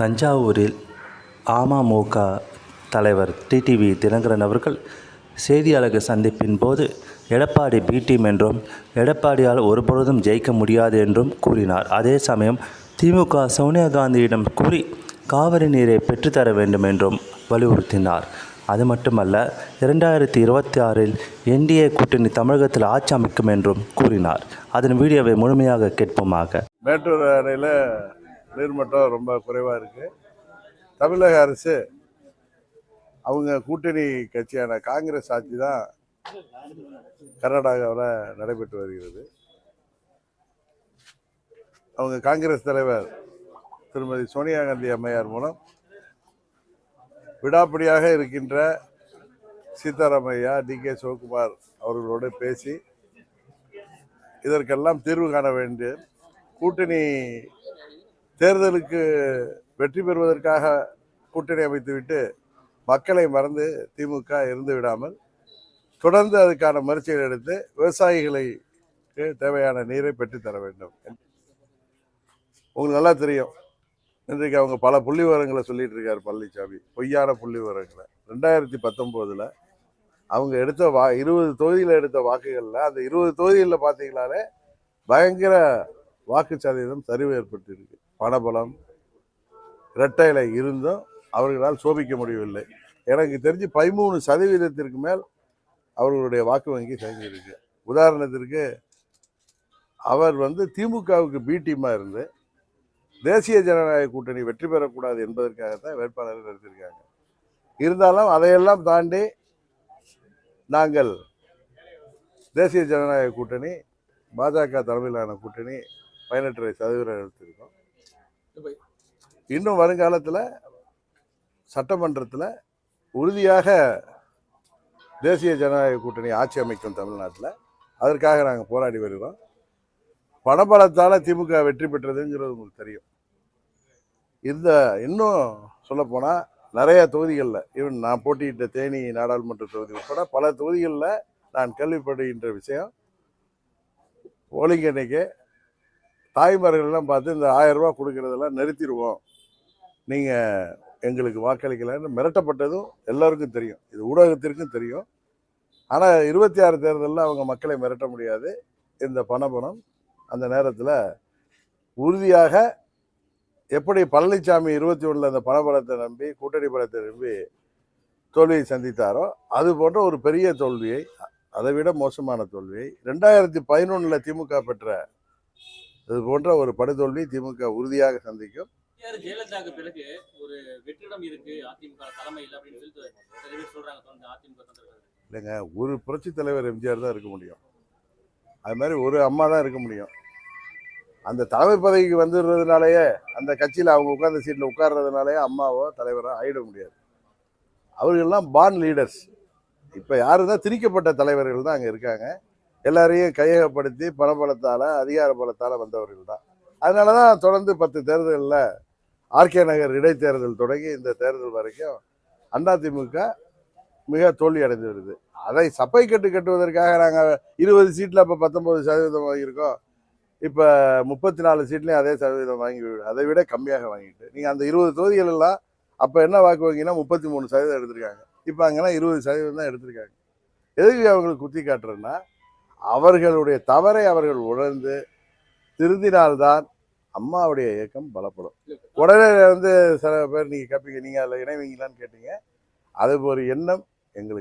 தஞ்சாவூரில் அமமுக தலைவர் டிடிவி தினகரன் அவர்கள் செய்தியாளர்கள் சந்திப்பின் போது எடப்பாடி பி டீம் என்றும் எடப்பாடியால் ஒருபொழுதும் ஜெயிக்க முடியாது என்றும் கூறினார். அதே சமயம் திமுக சோனியா காந்தியிடம் கூறி காவிரி நீரை பெற்றுத்தர வேண்டும் என்றும் வலியுறுத்தினார். அது மட்டுமல்ல இரண்டாயிரத்தி இருபத்தி ஆறில் என்டிஏ கூட்டணி தமிழகத்தில் ஆட்சி அமைக்கும் என்றும் கூறினார். அதன் வீடியோவை முழுமையாக கேட்போமாக. மேட்டூர் அணையில் நீர்மட்டம் ரொம்ப குறைவாக இருக்குது தமிழக அரசு அவங்க கூட்டணி கட்சியான காங்கிரஸ் ஆட்சி தான் கர்நாடகாவில் நடைபெற்று வருகிறது. அவங்க காங்கிரஸ் தலைவர் திருமதி சோனியா காந்தி அம்மையார் மூலம் விடாப்பிடியாக இருக்கின்ற சீதாராமையா டி கே சிவகுமார் அவர்களோடு பேசி இதற்கெல்லாம் தீர்வு காண வேண்டும் கூட்டணி தேர்தலுக்கு வெற்றி பெறுவதற்காக கூட்டணி அமைத்துவிட்டு மக்களை மறந்து திமுக இருந்து விடாமல் தொடர்ந்து அதுக்கான முயற்சிகள் எடுத்து விவசாயிகளுக்கு தேவையான நீரை பெற்றுத்தர வேண்டும். உங்களுக்கு நல்லா தெரியும். இன்றைக்கு அவங்க பல புள்ளி விவரங்களை சொல்லிட்டு இருக்காரு பழனிசாமி பொய்யான புள்ளி விவரங்களை. ரெண்டாயிரத்தி பத்தொம்போதில் அவங்க எடுத்த வா இருபது தொகுதியில் எடுத்த வாக்குகளில் அந்த இருபது தொகுதிகளில் பார்த்தீங்களாலே பயங்கர வாக்கு சதவீதம் சரிவு ஏற்பட்டிருக்கு. பணபலம் இரட்டையில இருந்தும் அவர்களால் சோபிக்க முடியவில்லை. எனக்கு தெரிஞ்சு பதிமூணு சதவீதத்திற்கு மேல் அவர்களுடைய வாக்கு வங்கி சரிஞ்சிருக்கு உதாரணத்திற்கு அவர் வந்து திமுகவுக்கு பி டீமாக இருந்து தேசிய ஜனநாயக கூட்டணி வெற்றி பெறக்கூடாது என்பதற்காகத்தான் வேட்பாளர்கள் நிறுத்தியிருக்காங்க இருந்தாலும் அதையெல்லாம் தாண்டி நாங்கள் தேசிய ஜனநாயக கூட்டணி பாஜக தலைமையிலான கூட்டணி பதினெட்டரை சதவீதம் எடுத்திருக்கோம். இன்னும் வருங்காலத்தில் சட்டமன்றத்தில் உறுதியாக தேசிய ஜனநாயக கூட்டணி ஆட்சி அமைக்கும் தமிழ்நாட்டில். அதற்காக நாங்கள் போராடி வருகிறோம். பணபலத்தால் திமுக வெற்றி பெற்றதுங்கிறது உங்களுக்கு தெரியும். இந்த இன்னும் சொல்லப்போனால் நிறைய தொகுதிகளில் ஈவன் நான் போட்டியிட்ட தேனி நாடாளுமன்ற தொகுதி உட்பட பல தொகுதிகளில் நான் கேள்விப்படுகின்ற விஷயம். போலிங் அன்னைக்கு தாய்மார்கள்லாம் பார்த்து இந்த ஆயரூபா கொடுக்கறதெல்லாம் நிறுத்திடுவோம். நீங்கள் எங்களுக்கு வாக்களிக்கலன்னு மிரட்டப்பட்டதும் எல்லாருக்கும் தெரியும். இது ஊடகத்திற்கும் தெரியும். ஆனால் இருபத்தி ஆறு தேர்தலில் அவங்க மக்களை மிரட்ட முடியாது. இந்த பணபணம் அந்த நேரத்தில் உறுதியாக எப்படி பழனிசாமி இருபத்தி ஒன்றில் அந்த பணபலத்தை நம்பி கூட்டணி பலத்தை நம்பி தோல்வியை சந்தித்தாரோ அது போன்ற ஒரு பெரிய தோல்வியை அதை விட மோசமான தோல்வியை ரெண்டாயிரத்தி பதினொன்றில் திமுக பெற்ற இது போன்ற ஒரு படுதோல்வி திமுக உறுதியாக சந்திக்கும். எம்ஜிஆர் ஜெயலலிதாவுக்கு பிறகு ஒரு வெற்றிடம் இருக்கு அதிமுக தலைமையில் அப்படின்னு சொல்லிட்டு சில பேர் சொல்றாங்க தொடர்ந்து அதிமுக தொண்டர்கள் இல்லைங்க ஒரு புரட்சி தலைவர் எம்ஜிஆர் தான் இருக்க முடியும். அது மாதிரி ஒரு அம்மா தான் இருக்க முடியும். அந்த தலைமை பதவிக்கு வந்துடுறதுனாலயே அந்த கட்சியில் அவங்க உட்கார்ந்த சீட்டில் உட்கார்றதுனாலயே அம்மாவோ தலைவரோ ஆயிட முடியாது. அவர்கள்லாம் பான் லீடர்ஸ் இப்போ யாரு தான் திரிக்கப்பட்ட தலைவர்கள் தான் அங்கே இருக்காங்க. எல்லாரையும் கையகப்படுத்தி பணபலத்தால் அதிகார பலத்தால் வந்தவர்கள் தான். அதனால தான் தொடர்ந்து பத்து தேர்தலில் ஆர்கே நகர் இடைத்தேர்தல் தொடங்கி இந்த தேர்தல் வரைக்கும் அதிமுக மிக தோல்வி அடைந்து வருது. அதை சப்பை கட்டு கட்டுவதற்காக நாங்கள் இருபது சீட்டில் இப்போ பத்தொம்பது சதவீதம் வாங்கியிருக்கோம். இப்போ முப்பத்தி நாலு சீட்லேயும் அதே சதவீதம் வாங்கி அதை விட கம்மியாக வாங்கிட்டு. நீங்கள் அந்த இருபது தொகுதிகள் எல்லாம் அப்போ என்ன வாக்கு வாங்கினா முப்பத்தி மூணு சதவீதம் எடுத்திருக்காங்க. இப்போ அங்கேனா இருபது சதவீதம் தான் எடுத்திருக்காங்க. எதுக்கு அவங்களுக்கு குத்தி காட்டுறேன்னா அவர்களுடைய தவறை அவர்கள் உணர்ந்து திருந்தினால்தான் அம்மாவுடைய இயக்கம் பலப்படும். உடனே வந்து சில பேர் நீங்கள் கேட்பீங்க நீங்கள் அதில் இணைவீங்களான்னு கேட்டீங்க. அது ஒரு எண்ணம் எங்களுக்கு.